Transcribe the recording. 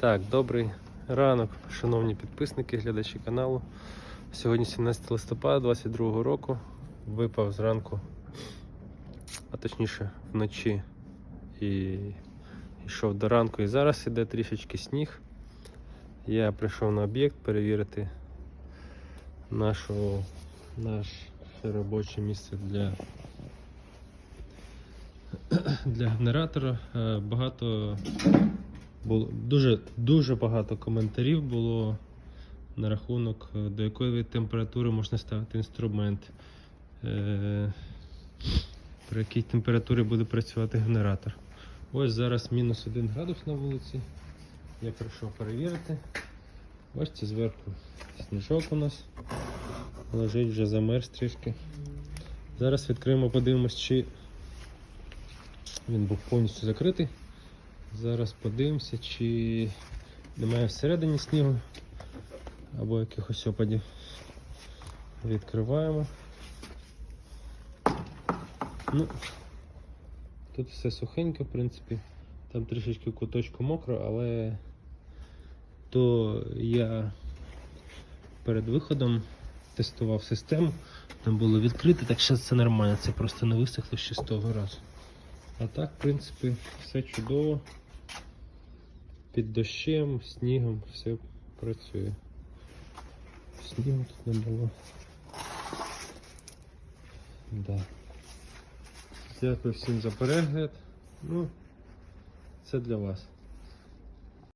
Так, добрий ранок, шановні підписники, глядачі каналу. Сьогодні 17 листопада 2022 року. Випав зранку, а точніше вночі і йшов до ранку. І зараз іде трішечки сніг. Я прийшов на об'єкт перевірити нашу, наше робоче місце для, для генератора. Е, Багато було дуже, дуже багато коментарів було на рахунок, е, до якої температури можна ставити інструмент, е, при якій температурі буде працювати генератор. Ось зараз мінус 1 градус на вулиці. Я прийшов перевірити. Ось це зверху сніжок у нас лежить, вже замерз трішки. Зараз відкриємо, подивимось, чи він був повністю закритий. Зараз подивимося, чи немає всередині снігу або якихось опадів. Відкриваємо. Ну, тут все сухенько, в принципі. Там трішечки куточку мокро, але то я перед виходом тестував систему. Там було відкрите, так що це нормально, це просто не висохло ще з того разу. А так, в принципі, все чудово. Під дощем, снігом все працює. Снігу тут не було. Да. Дякую всім за перегляд. Ну, це для вас.